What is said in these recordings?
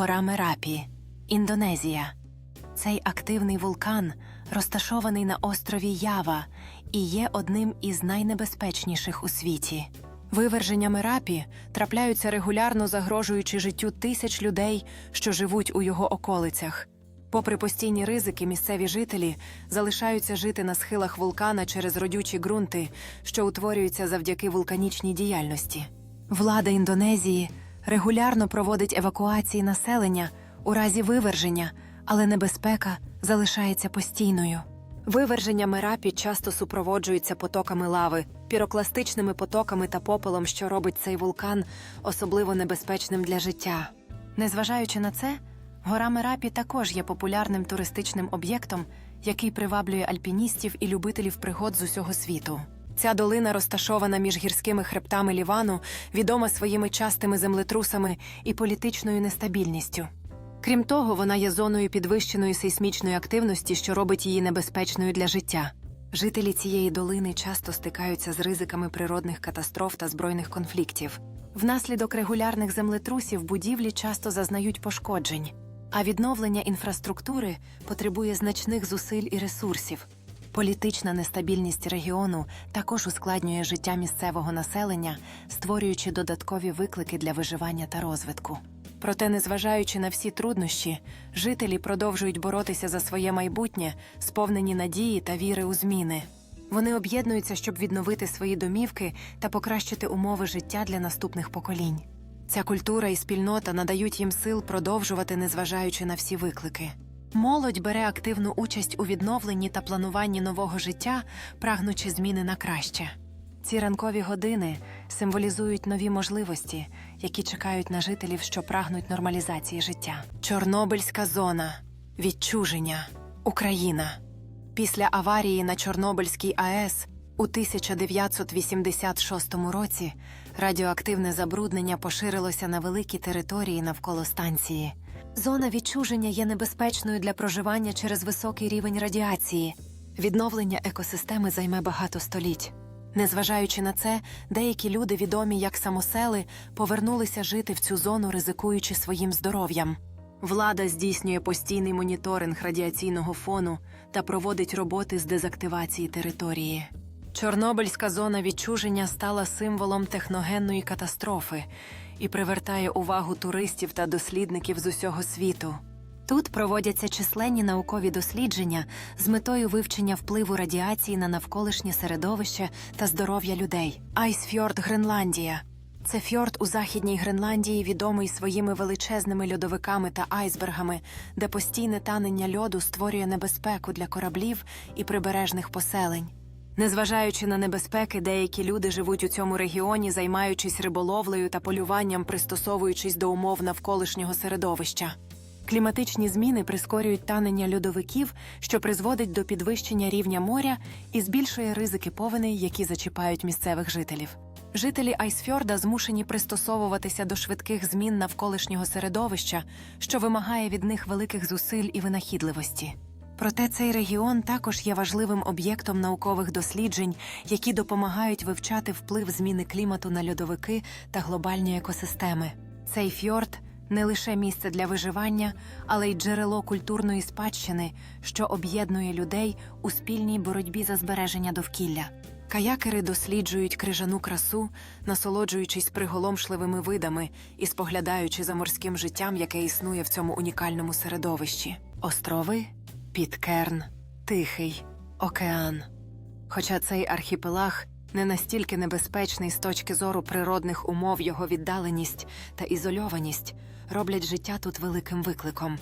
Гора Мерапі, Індонезія. Цей активний вулкан розташований на острові Ява і є одним із найнебезпечніших у світі. Виверження Мерапі трапляються регулярно загрожуючи життю тисяч людей, що живуть у його околицях. Попри постійні ризики, місцеві жителі залишаються жити на схилах вулкана через родючі ґрунти, що утворюються завдяки вулканічній діяльності. Влада Індонезії регулярно проводить евакуації населення у разі виверження, але небезпека залишається постійною. Виверження Мерапі часто супроводжуються потоками лави, пірокластичними потоками та попелом, що робить цей вулкан особливо небезпечним для життя. Незважаючи на це, гора Мерапі також є популярним туристичним об'єктом, який приваблює альпіністів і любителів пригод з усього світу. Ця долина розташована між гірськими хребтами Лівану, відома своїми частими землетрусами і політичною нестабільністю. Крім того, вона є зоною підвищеної сейсмічної активності, що робить її небезпечною для життя. Жителі цієї долини часто стикаються з ризиками природних катастроф та збройних конфліктів. Внаслідок регулярних землетрусів будівлі часто зазнають пошкоджень, а відновлення інфраструктури потребує значних зусиль і ресурсів. Політична нестабільність регіону також ускладнює життя місцевого населення, створюючи додаткові виклики для виживання та розвитку. Проте, незважаючи на всі труднощі, жителі продовжують боротися за своє майбутнє, сповнені надії та віри у зміни. Вони об'єднуються, щоб відновити свої домівки та покращити умови життя для наступних поколінь. Ця культура і спільнота надають їм сил продовжувати, незважаючи на всі виклики. Молодь бере активну участь у відновленні та плануванні нового життя, прагнучи зміни на краще. Ці ранкові години символізують нові можливості, які чекають на жителів, що прагнуть нормалізації життя. Чорнобильська зона, відчуження, Україна. Після аварії на Чорнобильській АЕС у 1986 році радіоактивне забруднення поширилося на великі території навколо станції. Зона відчуження є небезпечною для проживання через високий рівень радіації. Відновлення екосистеми займе багато століть. Незважаючи на це, деякі люди, відомі як самосели, повернулися жити в цю зону, ризикуючи своїм здоров'ям. Влада здійснює постійний моніторинг радіаційного фону та проводить роботи з дезактивації території. Чорнобильська зона відчуження стала символом техногенної катастрофи і привертає увагу туристів та дослідників з усього світу. Тут проводяться численні наукові дослідження з метою вивчення впливу радіації на навколишнє середовище та здоров'я людей. Айсфьорд Гренландія. Це фьорд у західній Гренландії, відомий своїми величезними льодовиками та айсбергами, де постійне танення льоду створює небезпеку для кораблів і прибережних поселень. Незважаючи на небезпеки, деякі люди живуть у цьому регіоні, займаючись риболовлею та полюванням, пристосовуючись до умов навколишнього середовища. Кліматичні зміни прискорюють танення льодовиків, що призводить до підвищення рівня моря і збільшує ризики повеней, які зачіпають місцевих жителів. Жителі Айсфьорда змушені пристосовуватися до швидких змін навколишнього середовища, що вимагає від них великих зусиль і винахідливості. Проте цей регіон також є важливим об'єктом наукових досліджень, які допомагають вивчати вплив зміни клімату на льодовики та глобальні екосистеми. Цей фьорд не лише місце для виживання, але й джерело культурної спадщини, що об'єднує людей у спільній боротьбі за збереження довкілля. Каякери досліджують крижану красу, насолоджуючись приголомшливими видами і споглядаючи за морським життям, яке існує в цьому унікальному середовищі. Острови, Підкерн, Тихий, Океан. Хоча цей архіпелаг не настільки небезпечний з точки зору природних умов, його віддаленість та ізольованість роблять життя тут великим викликом.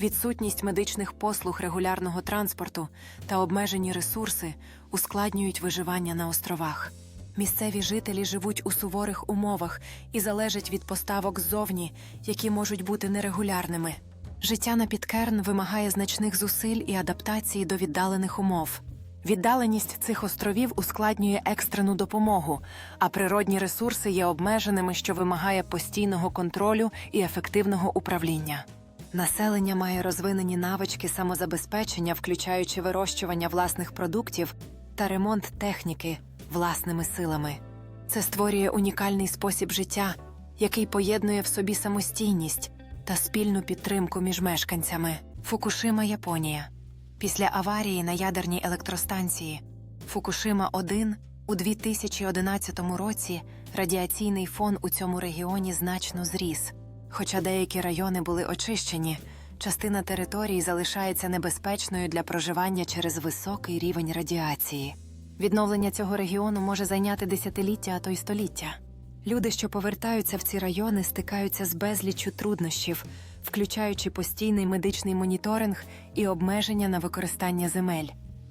Відсутність медичних послуг регулярного транспорту та обмежені ресурси ускладнюють виживання на островах. Місцеві жителі живуть у суворих умовах і залежать від поставок ззовні, які можуть бути нерегулярними. Життя на Підкерн вимагає значних зусиль і адаптації до віддалених умов. Віддаленість цих островів ускладнює екстрену допомогу, а природні ресурси є обмеженими, що вимагає постійного контролю і ефективного управління. Населення має розвинені навички самозабезпечення, включаючи вирощування власних продуктів та ремонт техніки власними силами. Це створює унікальний спосіб життя, який поєднує в собі самостійність та спільну підтримку між мешканцями. Фукушима, Японія. Після аварії на ядерній електростанції Фукушима 1 у 2011 році радіаційний фон у цьому регіоні значно зріс. Хоча деякі райони були очищені, частина території залишається небезпечною для проживання через високий рівень радіації. Відновлення цього регіону може зайняти десятиліття, а то й століття. Люди, що повертаються в ці райони, стикаються з безліччю труднощів, включаючи постійний медичний моніторинг і обмеження на використання земель.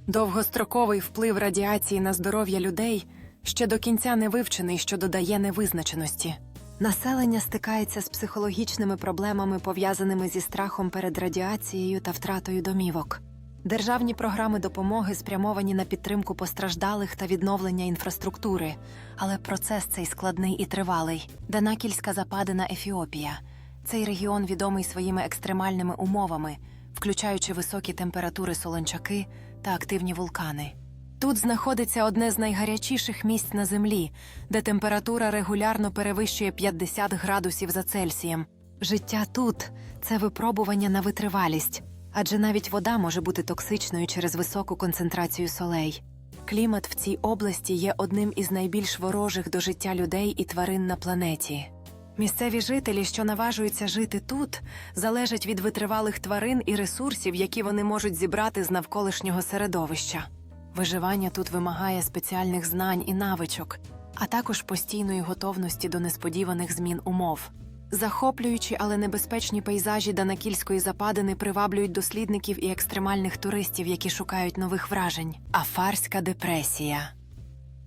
Довгостроковий вплив радіації на здоров'я людей ще до кінця не вивчений, що додає невизначеності. Населення стикається з психологічними проблемами, пов'язаними зі страхом перед радіацією та втратою домівок. Державні програми допомоги спрямовані на підтримку постраждалих та відновлення інфраструктури, але процес цей складний і тривалий. Данакільська западина Ефіопія. Цей регіон відомий своїми екстремальними умовами, включаючи високі температури солончаки та активні вулкани. Тут знаходиться одне з найгарячіших місць на землі, де температура регулярно перевищує 50 градусів за Цельсієм. Життя тут це випробування на витривалість, адже навіть вода може бути токсичною через високу концентрацію солей. Клімат в цій області є одним із найбільш ворожих до життя людей і тварин на планеті. Місцеві жителі, що наважуються жити тут, залежать від витривалих тварин і ресурсів, які вони можуть зібрати з навколишнього середовища. Виживання тут вимагає спеціальних знань і навичок, а також постійної готовності до несподіваних змін умов. Захоплюючі, але небезпечні пейзажі Данакільської западини приваблюють дослідників і екстремальних туристів, які шукають нових вражень. Афарська депресія.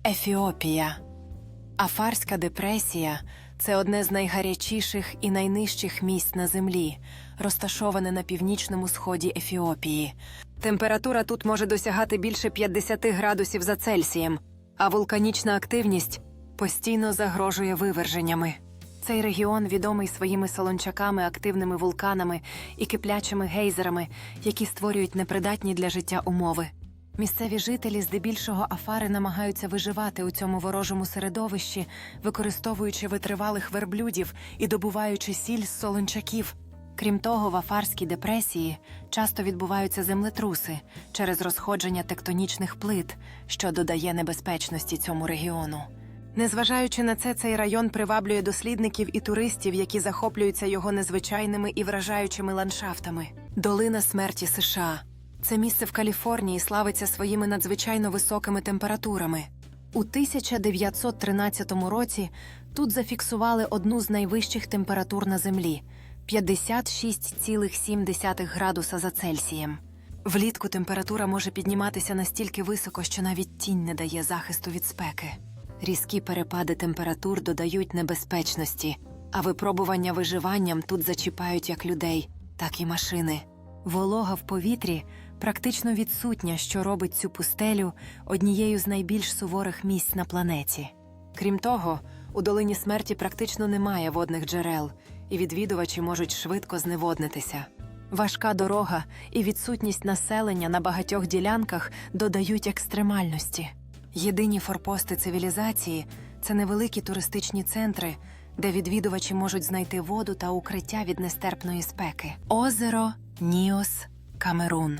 Ефіопія. Афарська депресія це одне з найгарячіших і найнижчих місць на землі, розташоване на північному сході Ефіопії. Температура тут може досягати більше 50 градусів за Цельсієм, а вулканічна активність постійно загрожує виверженнями. Цей регіон відомий своїми солончаками, активними вулканами і киплячими гейзерами, які створюють непридатні для життя умови. Місцеві жителі здебільшого афари намагаються виживати у цьому ворожому середовищі, використовуючи витривалих верблюдів і добуваючи сіль з солончаків. Крім того, в афарській депресії часто відбуваються землетруси через розходження тектонічних плит, що додає небезпечності цьому регіону. Незважаючи на це, цей район приваблює дослідників і туристів, які захоплюються його незвичайними і вражаючими ландшафтами. Долина смерті США це місце в Каліфорнії славиться своїми надзвичайно високими температурами. У 1913 році тут зафіксували одну з найвищих температур на землі 56,7 градуса за Цельсієм. Влітку температура може підніматися настільки високо, що навіть тінь не дає захисту від спеки. Різкі перепади температур додають небезпечності, а випробування виживанням тут зачіпають як людей, так і машини. Волога в повітрі практично відсутня, що робить цю пустелю однією з найбільш суворих місць на планеті. Крім того, у долині смерті практично немає водних джерел, і відвідувачі можуть швидко зневоднитися. Важка дорога і відсутність населення на багатьох ділянках додають екстремальності. Єдині форпости цивілізації це невеликі туристичні центри, де відвідувачі можуть знайти воду та укриття від нестерпної спеки. Озеро Ніос, Камерун.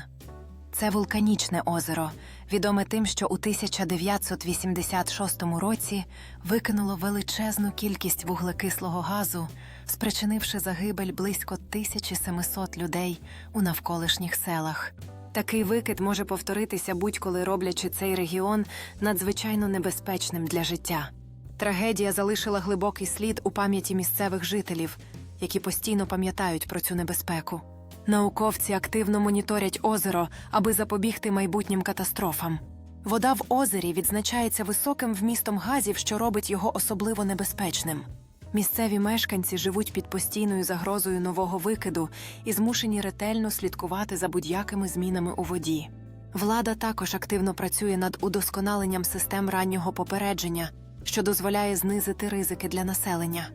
Це вулканічне озеро, відоме тим, що у 1986 році викинуло величезну кількість вуглекислого газу, спричинивши загибель близько 1700 людей у навколишніх селах. Такий викид може повторитися будь-коли роблячи цей регіон надзвичайно небезпечним для життя. Трагедія залишила глибокий слід у пам'яті місцевих жителів, які постійно пам'ятають про цю небезпеку. Науковці активно моніторять озеро, аби запобігти майбутнім катастрофам. Вода в озері відзначається високим вмістом газів, що робить його особливо небезпечним. Місцеві мешканці живуть під постійною загрозою нового викиду і змушені ретельно слідкувати за будь-якими змінами у воді. Влада також активно працює над удосконаленням систем раннього попередження, що дозволяє знизити ризики для населення.